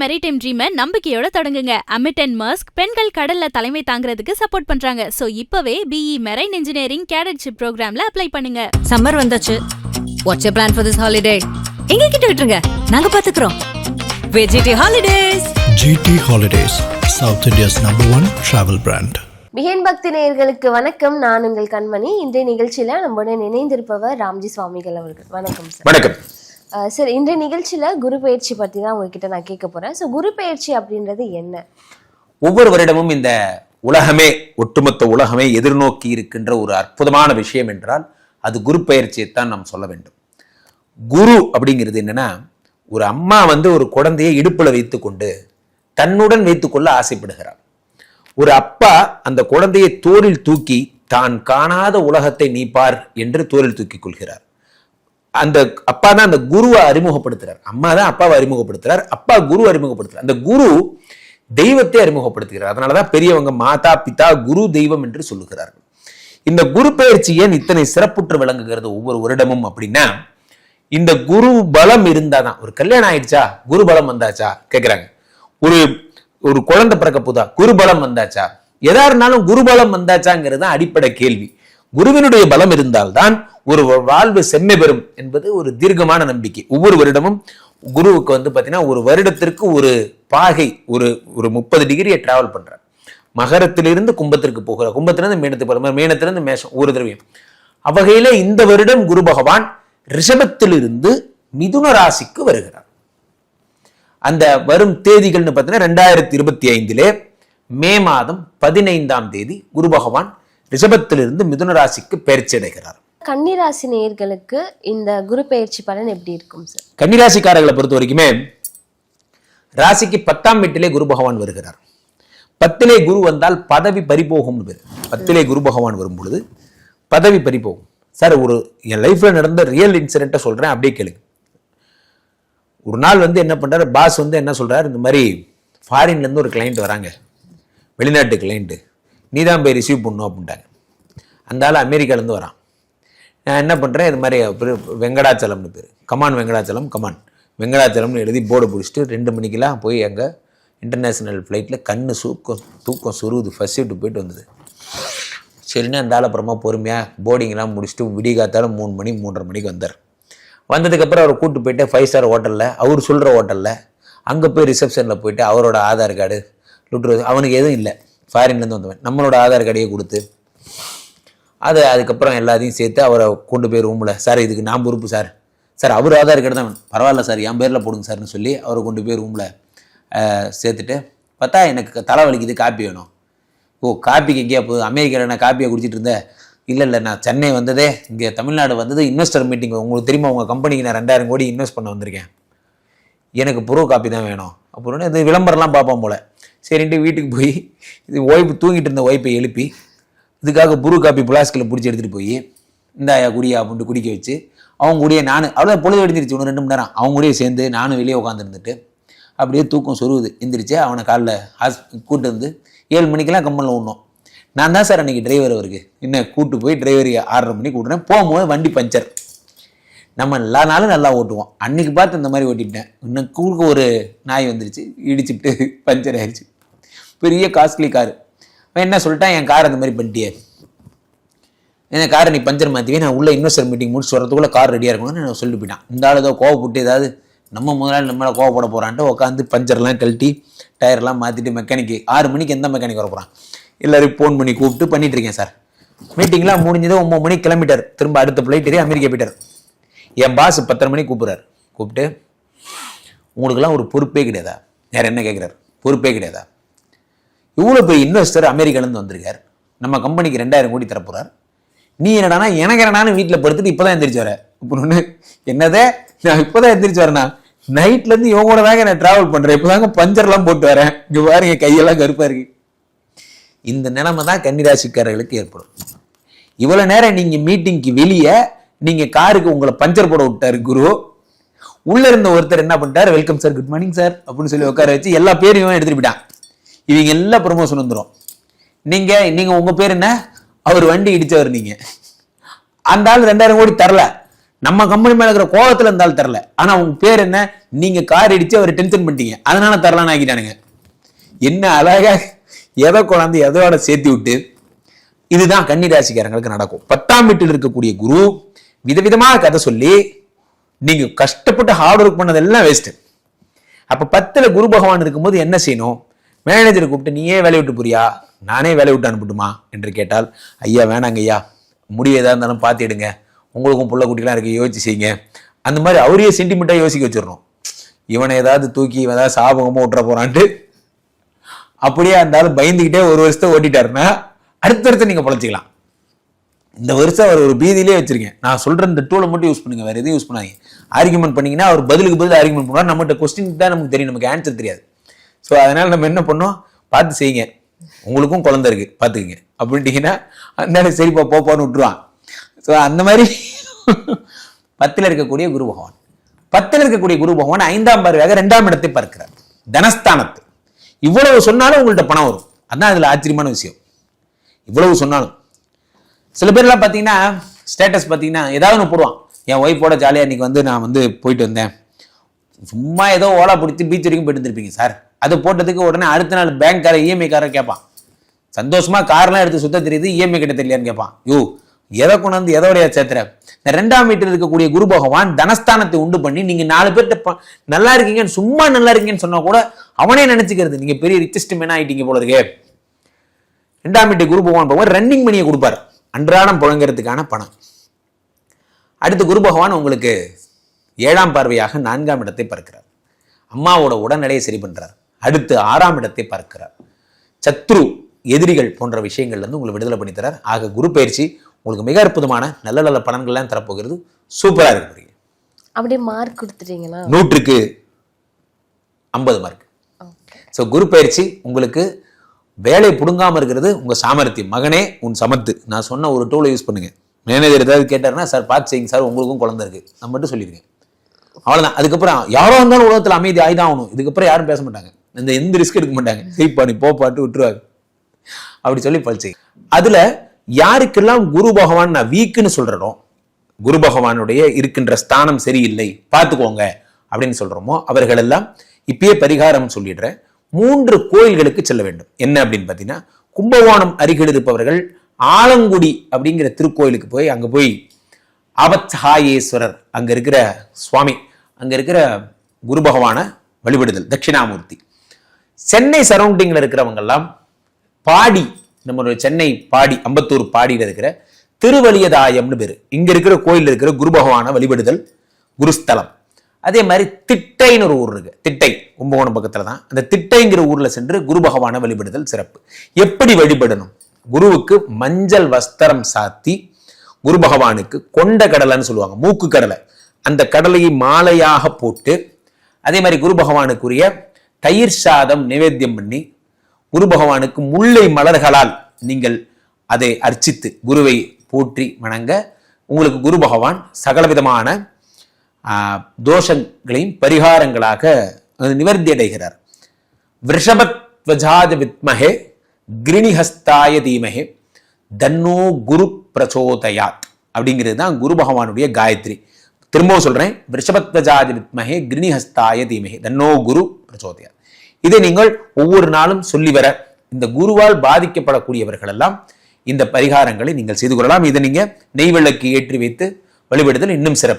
Maritime ட்ரீமை நம்பிக்கையோட தொடங்குங்க. AMET and மர்ஸ்க் பெண்கள் கடல்ல தலைமை தாங்கிறதுக்கு சப்போர்ட் பண்றாங்க. சோ இப்பவே பிஇ மெரைன் இன்ஜினியரிங் கேடட்ஷிப் ப்ரோக்ராம்ல அப்ளை பண்ணுங்க. சம்மர் வந்தாச்சு. What's you plan for this holiday எங்க கிட்ட விட்டுருங்க. நாங்க பாத்துக்கிறோம். VGT holidays GT Holidays, South India's number one travel brand. பிஹேன் பக்தி நேயர்களுக்கு வணக்கம். நான் உங்கள் கண்மணி. இன்றைய நிகழ்ச்சியில நம்முடன் இணைந்திருப்பவர் ராம்ஜி சுவாமிகள் அவர்கள். வணக்கம் சார். வணக்கம். சரி இன்றைய நிகழ்ச்சியில குரு பயிற்சி பற்றி தான் உங்ககிட்ட நான் கேட்க போறேன். ஸோ குரு பயிற்சி அப்படின்றது என்ன? ஒவ்வொரு வருடமும் இந்த உலகமே ஒட்டுமொத்த உலகமே எதிர்நோக்கி இருக்கின்ற ஒரு அற்புதமான விஷயம் என்றால் அது குரு பயிற்சியைத்தான் நாம் சொல்ல வேண்டும். குரு அப்படிங்கிறது என்னன்னா ஒரு அம்மா வந்து ஒரு குழந்தையை இடுப்பில் வைத்துக்கொண்டு தன்னுடன் வைத்துக்கொள்ள ஆசைப்படுகிறார் ஒரு அப்பா அந்த குழந்தையை தோளில் தூக்கி தான் காணாத உலகத்தை நீப்பார் என்று தோளில் தூக்கிக் கொள்கிறார். அந்த அப்பா தான் அந்த குருவை அறிமுகப்படுத்துறார். அம்மா தான் அப்பாவை அறிமுகப்படுத்துறார். அப்பா குரு அறிமுகப்படுத்துறார். அந்த குரு தெய்வத்தை அறிமுகப்படுத்துகிறார். அதனாலதான் பெரியவங்க மாதா பிதா குரு தெய்வம் என்று சொல்லுகிறார்கள். இந்த குரு பயிற்சி ஏன் இத்தனை சிறப்புற்று விளங்குகிறது ஒவ்வொரு வருடமும் அப்படின்னா இந்த குரு பலம் இருந்தாதான். ஒரு கல்யாணம் ஆயிடுச்சா? குரு பலம் வந்தாச்சா? கேட்குறாங்க ஒரு ஒரு குழந்தை பிறக்க போதா? குரு பலம் வந்தாச்சா? எதா இருந்தாலும் குரு பலம் வந்தாச்சாங்கிறது தான் அடிப்படை கேள்வி. குருவினுடைய பலம் இருந்தால்தான் ஒரு வாழ்வு செம்மை பெறும் என்பது ஒரு தீர்க்கமான நம்பிக்கை. ஒவ்வொரு வருடமும் குருவுக்கு வந்து பார்த்தீங்கன்னா ஒரு வருடத்திற்கு ஒரு பாகை ஒரு ஒரு முப்பது டிகிரியை டிராவல் பண்ணுறார் மகரத்திலிருந்து கும்பத்திற்கு போகிறார் கும்பத்திலிருந்து மீனத்துக்கு போகிற மீனத்திலிருந்து மேஷம் ஒரு திரவியம். அவ்வகையில இந்த வருடம் குரு பகவான் ரிஷபத்திலிருந்து மிதுன ராசிக்கு வருகிறார். அந்த வரும் தேதிகள்னு பார்த்தீங்கன்னா ரெண்டாயிரத்தி இருபத்தி ஐந்திலே மே மாதம் பதினைந்தாம் தேதி குரு பகவான் ரிஷபத்திலிருந்து மிதுன ராசிக்கு பயிற்சி அடைகிறார். கன்னிராசி நேயர்களுக்கு இந்த குரு பயிற்சி பலன் எப்படி இருக்கும் சார் கன்னிராசிக்காரர்களை பொறுத்த வரைக்குமே ராசிக்கு பத்தாம் வீட்டிலே குரு பகவான் வருகிறார். பத்திலே குரு வந்தால் பதவி பறிபோகும்னு பேர். பத்திலே குரு பகவான் வரும் பொழுது பதவி பறிபோகும். சார் ஒரு என் லைஃப்ல நடந்த ரியல் இன்சிடென்ட்டை சொல்றேன் அப்படியே கேளுங்க. ஒரு நாள் வந்து என்ன பண்றாரு பாஸ் வந்து என்ன சொல்றாரு இந்த மாதிரி ஃபாரின்ல இருந்து ஒரு கிளைண்ட் வராங்க. வெளிநாட்டு கிளைண்ட்டு நீ தான் போய் ரிசீவ் பண்ணும் அப்படின்ட்டாங்க. அந்த ஆள் அமெரிக்காலேருந்து வரான். நான் என்ன பண்ணுறேன் இது மாதிரி வெங்கடாச்சலம்னு பேர். கமான் வெங்கடாச்சலம் கமான் வெங்கடாச்சலம்னு எழுதி போர்டு பிடிச்சிட்டு ரெண்டு மணிக்கெல்லாம் போய் அங்கே இன்டர்நேஷ்னல் ஃப்ளைட்டில் கண் சூக்கம் தூக்கம் சுருகுது. ஃபஸ்ட் ஷிஃப்ட் போயிட்டு வந்தது. சரின்னு அந்த ஆள் அப்புறமா பொறுமையாக போர்டிங்லாம் முடிச்சுட்டு விடிகாத்தாலும் மூணு மணி மூன்றரை மணிக்கு வந்தார். வந்ததுக்கப்புறம் அவரை கூட்டு போயிட்டு ஃபைவ் ஸ்டார் ஹோட்டலில் அவர் சொல்கிற ஹோட்டலில் அங்கே போய் ரிசப்ஷனில் போயிட்டு அவரோட ஆதார் கார்டு லுட்ரு அவனுக்கு எதுவும் இல்லை. ஃபாரின்லேருந்து வந்தவன். நம்மளோட ஆதார் கார்டையே கொடுத்து அது அதுக்கப்புறம் எல்லாத்தையும் சேர்த்து அவரை கொண்டு போய் ரூமில் சார் இதுக்கு நான் பொறுப்பு சார். சார் அவர் ஆதார் கார்டு தான் பரவாயில்ல சார் என் பேரில் போடுங்க சார்னு சொல்லி அவரை கொண்டு போய் ரூமில் சேர்த்துட்டு பார்த்தா எனக்கு தலை வலிக்குது காப்பி வேணும். ஓ காப்பிக்கு எங்கேயா போகுது? அமெரிக்காவில் நான் காப்பியை குடிச்சிட்டு இருந்தேன். இல்லை இல்லை நான் சென்னை வந்ததே இங்கே தமிழ்நாடு வந்தது இன்வெஸ்டர் மீட்டிங் உங்களுக்கு தெரியுமா உங்கள் கம்பெனிக்கு நான் ரெண்டாயிரம் கோடி இன்வெஸ்ட் பண்ண வந்திருக்கேன். எனக்கு புரோ காப்பி தான் வேணும். அப்புறம் இது விளம்பரம்லாம் பார்ப்போம் போல். சரின்ட்டு வீட்டுக்கு போய் இது ஒய்ஃபு தூங்கிட்டு இருந்த ஒய்ஃபை எழுப்பி இதுக்காக புரு காப்பி பிளாஸ்கில் பிடிச்சி எடுத்துகிட்டு போய் இந்த குடியா அப்படின்ட்டு குடிக்க வச்சு அவங்க கூடயே நானும் அவ்வளோ பொழுது எடுத்துருச்சு ஒன்று ரெண்டு மணி நேரம். அவங்க கூடயே சேர்ந்து நானும் வெளியே உட்காந்துருந்துட்டு அப்படியே தூக்கம் சொருகுது. எந்திரிச்சு அவனை காலைல ஹாஸ் கூட்டு வந்து ஏழு மணிக்கெல்லாம் கம்பெனியில் விடணும். நான் தான் சார் அன்றைக்கி டிரைவர் அவருக்கு. என்ன கூட்டு போய் டிரைவர் ஆறரை மணிக்கு விட்றேன். போகும்போது வண்டி பஞ்சர் நம்ம எல்லா நாளும் நல்லா ஓட்டுவோம். அன்னைக்கு பார்த்து இந்த மாதிரி ஓட்டிட்டேன். இன்னும் கூட ஒரு நாய் வந்துருச்சு. இடிச்சுட்டு பஞ்சர் ஆயிடுச்சு பெரிய காஸ்ட்லி காரு அவன் என்ன சொல்லிட்டான்? என் கார் அந்த மாதிரி பண்ணிட்டியே. என் காரை நீ பஞ்சர் மாற்றிவே நான் உள்ள இன்வெஸ்டர் மீட்டிங் முடிச்சு வரதுக்குள்ள கார் ரெடியாக இருக்கணும்னு நான் சொல்லிட்டு போயிட்டான் இந்த ஆள் ஏதோ கோவப்பட்டு ஏதாவது நம்ம முதலாளி நம்மளால் கோவப்பட போகிறான்ட்டு உட்காந்து பஞ்சர்லாம் கழட்டி டயர்லாம் மாற்றிட்டு மெக்கானிக்கு ஆறு மணிக்கு எந்த மெக்கானிக் வர போகிறான் எல்லாரும் ஃபோன் பண்ணி கூப்பிட்டு பண்ணிட்டு இருக்கேன் சார் மீட்டிங்லாம் முடிஞ்சது ஒம்பது மணிக்கு கிளம்பிட்டார். திரும்ப அடுத்த ஃப்ளைட் ஏறி அமெரிக்கா போயிட்டார். என் பாஸ் பத்தரை மணிக்கு கூப்பிட்றாரு. கூப்பிட்டு உங்களுக்கெல்லாம் ஒரு பொறுப்பே கிடையாதா? வேறு என்ன கேட்குறாரு பொறுப்பே கிடையாதா? இவ்வளோ பெரிய இன்வெஸ்டர் அமெரிக்காலேருந்து வந்திருக்கார். நம்ம கம்பெனிக்கு ரெண்டாயிரம் கோடி தரப்போறார். நீ என்னடானா எனக்கு என்னடான்னு வீட்டில் படுத்துட்டு இப்போ தான் எந்திரிச்சு வர. அப்படின்னு என்னதே? நான் இப்போ தான் எந்திரிச்சு வரேண்ணா நைட்லேருந்து இவங்க கூட தாங்க நான் ட்ராவல் பண்ணுறேன் இப்போ தாங்க பஞ்சர்லாம் போட்டு வரேன். இங்கே பாருங்க கையெல்லாம் கருப்பாக இருக்கு. இந்த நிலைமை தான் கன்னிராசிக்காரர்களுக்கு ஏற்படும். இவ்வளோ நேரம் நீங்கள் மீட்டிங்க்கு வெளியே நீங்கள் காருக்கு உங்களை பஞ்சர் போட விட்டாரு குரு. உள்ளே இருந்த ஒருத்தர் என்ன பண்ணிட்டார்? Welcome sir good morning sir அப்படின்னு சொல்லி உட்கார வச்சு எல்லா பேரையும் எடுத்துகிட்டு போயிட்டான். இவங்க எல்லாம் ப்ரொமோஷன் வந்துடும் நீங்க நீங்க உங்க பேர் என்ன? அவர் வண்டி இடிச்சவர் நீங்க. அந்த ஆள் ரெண்டாயிரம் கோடி தரல. நம்ம கம்பெனி மேல இருக்கிற கோபத்துல இருந்தாலும் தரல. ஆனா உங்க பேர் என்ன? நீங்க கார் இடிச்சு அவர் டென்ஷன் பண்ணிட்டீங்க. அதனால தரலான்னு ஆக்கிட்டானுங்க. என்ன அழகா எதை குழந்தை எதோட சேர்த்து விட்டு இதுதான் கன்னி ராசிக்காரங்களுக்கு நடக்கும். பத்தாம் வீட்டில் இருக்கக்கூடிய குரு விதவிதமாக கதை சொல்லி நீங்க கஷ்டப்பட்டு ஹார்ட் ஒர்க் பண்ணதெல்லாம் வேஸ்ட் அப்ப பத்துல குரு பகவான் இருக்கும்போது என்ன செய்யணும்? மேனேஜரை கூப்பிட்டு நீயே வேலையை விட்டு போறியா? நானே வேலையை விட்டு அனுப்பட்டுமா? என்று கேட்டால் ஐயா வேணாங்க ஐயா முடிவு எதாக இருந்தாலும் பார்த்துடுங்க உங்களுக்கும் புள்ள குட்டிலாம் இருக்கு யோசிச்சு செய்யுங்க. அந்த மாதிரி அவரையே சென்டிமெண்ட்டாக யோசிக்க வச்சிடணும் இவனை ஏதாவது தூக்கி இவன் ஏதாவது சாபகமாக விட்டுற போறான்ட்டு. அப்படியே இருந்தாலும் பயந்துக்கிட்டே ஒரு வருஷத்தை ஓட்டிட்டாருன்னா அடுத்தடுத்து நீங்கள் பொழைச்சிக்கலாம். இந்த வருஷம் அவர் ஒரு பீதியிலே வச்சிருக்கேன். நான் சொல்கிற இந்த டூலை மட்டும் யூஸ் பண்ணுங்க. வேறு எதுவும் யூஸ் பண்ணாதீங்க. ஆர்குமெண்ட் பண்ணிங்கன்னா அவர் பதிலுக்கு பதில் ஆர்குமெண்ட் பண்ணுவார். நம்மகிட்ட கொஸ்டின் தான் நமக்கு தெரியும். நமக்கு ஆன்சர் தெரியாது. ஸோ அதனால் நம்ம என்ன பண்ணோம்? பார்த்து செய்யுங்க. உங்களுக்கும் குழந்தை இருக்கு. பார்த்துக்குங்க. அப்படின்ட்டீங்கன்னா அதனால சரிப்பா போப்பான்னு விட்டுருவான். ஸோ அந்த மாதிரி பத்தில் இருக்கக்கூடிய குரு பகவான். பத்தில் இருக்கக்கூடிய குரு பகவான் ஐந்தாம் பார்வையாக ரெண்டாம் இடத்தை பார்க்கிறார். தனஸ்தானத்து. இவ்வளவு சொன்னாலும் உங்கள்கிட்ட பணம் வரும். அதான் அதில் ஆச்சரியமான விஷயம். இவ்வளவு சொன்னாலும். சில பேர்லாம் பார்த்தீங்கன்னா ஸ்டேட்டஸ் பார்த்தீங்கன்னா ஏதாவது ஒன்று போடுவான். என் ஒய்ஃபோட ஜாலியாக இன்னைக்கு வந்து நான் வந்து போயிட்டு வந்தேன். சும்மா ஏதோ ஓலா பிடிச்சி பீச் வரைக்கும் போயிட்டு வந்துருப்பீங்க சார் அது போட்டதுக்கு உடனே அடுத்த நாள் பேங்க்கார இஎம்ஐ கேட்பான் சந்தோஷமா கார்லாம் எடுத்து சுத்த தெரியுது இஎம்ஐ கிட்ட தெரியலையான்னு கேட்பான் யூ எதை கொண்டாந்து எதோடைய சேர்த்துற? இந்த ரெண்டாம் வீட்டில் இருக்கக்கூடிய குரு பகவான் தனஸ்தானத்தை உண்டு பண்ணி நீங்க நாலு பேர்கிட்ட ப- நல்லா இருக்கீங்கன்னு சும்மா நல்லா இருக்கீங்கன்னு சொன்னா கூட அவனே நினைச்சுக்கிறது நீங்க பெரிய ரிச்சஸ்ட் மேன் ஆயிட்டீங்க போல இருக்கே. ரெண்டாம் வீட்டு குரு பகவான் போவார் ரன்னிங் மணியை கொடுப்பார். அன்றாடம் புழங்குறதுக்கான பணம். அடுத்து குரு பகவான் உங்களுக்கு ஏழாம் பார்வையாக நான்காம் இடத்தை பார்க்கிறார் அம்மாவோட உடல்நிலையை சரி பண்றார். அடுத்து ஆறாம் இடத்தை பார்க்கிறார். சத்ரு எதிரிகள் போன்ற விஷயங்கள்ல இருந்து உங்களை விடுதலை பண்ணி தரார். ஆக குரு பயிற்சி உங்களுக்கு மிக அற்புதமான நல்ல நல்ல பலன்கள்லாம் தரப்போகிறது. சூப்பரா இருக்கு பிரியா. அப்படியே மார்க் கொடுத்துட்டீங்கன்னா நூற்றுக்கு ஐம்பது மார்க் ஸோ குரு பயிற்சி உங்களுக்கு வேலை புடுங்காம இருக்கிறது உங்க சாமர்த்தியம். மகனே உன் சமத்து நான் சொன்ன ஒரு டூலை யூஸ் பண்ணுங்க. மேனேஜர் ஏதாவது கேட்டாருன்னா சார் பார்த்து செய்யுங்க சார் உங்களுக்கும் குழந்தை இருக்கு. நான் மட்டும் சொல்லியிருக்கேன் அவ்வளவுதான். அதுக்கப்புறம் யாரோ இருந்தாலும் உலகத்துல அமைதி ஆயிதான் ஆகணும். இதுக்கப்புறம் யாரும் பேச மாட்டாங்க. இந்த எந்த ரிஸ்க் எடுக்க மாட்டாங்க. சரிப்பா நீ போப்பாட்டு விட்டுருவாங்க. அப்படி சொல்லி பழிச்சு அதுல யாருக்கெல்லாம் குரு பகவான் நான் வீக்குன்னு சொல்றனோ குரு பகவானுடைய இருக்கின்ற ஸ்தானம் சரியில்லை பார்த்துக்கோங்க அப்படின்னு சொல்றோமோ அவர்கள் எல்லாம் இப்பயே பரிகாரம் சொல்லிடுறேன். மூன்று கோயில்களுக்கு செல்ல வேண்டும். என்ன அப்படின்னு பார்த்தீங்கன்னா கும்பகோணம் அருகில் இருப்பவர்கள் ஆலங்குடி அப்படிங்கிற திருக்கோயிலுக்கு போய் அங்க போய் ஆபத்ஹாயேஸ்வரர் அங்க இருக்கிற சுவாமி அங்க இருக்கிற குரு பகவானை வழிபடுதல் தட்சிணாமூர்த்தி. சென்னை சரௌண்டிங்ல இருக்கிறவங்க எல்லாம் பாடி நம்மளுடைய சென்னை பாடி அம்பத்தூர் பாடியில் இருக்கிற திருவலியதாயம்னு பேர். இங்க இருக்கிற கோயில் இருக்கிற குரு பகவானை வழிபடுதல் குருஸ்தலம். அதே மாதிரி திட்டைன்னு ஒரு ஊர் இருக்கு. திட்டை கும்பகோணம் பக்கத்துல தான். அந்த திட்டைங்கிற ஊர்ல சென்று குரு பகவானை வழிபடுதல் சிறப்பு. எப்படி வழிபடணும்? குருவுக்கு மஞ்சள் வஸ்திரம் சாத்தி குரு பகவானுக்கு கொண்ட கடலைன்னு சொல்லுவாங்க மூக்கு கடலை. அந்த கடலையை மாலையாக போட்டு அதே மாதிரி குரு பகவானுக்குரிய தயிர் சாதம் நிவேத்தியம் பண்ணி குரு பகவானுக்கு முல்லை மலர்களால் நீங்கள் அதை அர்ச்சித்து குருவை போற்றி வணங்க. உங்களுக்கு குரு பகவான் சகலவிதமான தோஷங்களையும் பரிகாரங்களாக நிவர்த்தி அடைகிறார் விஷபத்வஜாத வித்மஹே கிரிணிஹஸ்தாய தீமஹே தன்னோ குரு பிரச்சோதயாத் அப்படிங்கிறது தான் குரு பகவானுடைய காயத்ரி. திரும்பவும் சொல்றேன். விஷபத்வஜாதி வித்மகே கிரிணிஹஸ்தாய தீமகே தன்னோ குரு பிரச்சோதயா இதை நீங்கள் ஒவ்வொரு நாளும் சொல்லி வர இந்த குருவால் பாதிக்கப்படக்கூடியவர்கள் எல்லாம் இந்த பரிகாரங்களை நீங்கள் செய்து கொள்ளலாம். இதை நீங்க நெய் விளக்கு ஏற்றி வைத்து வழிபடுதல் இன்னும் சிறப்பு.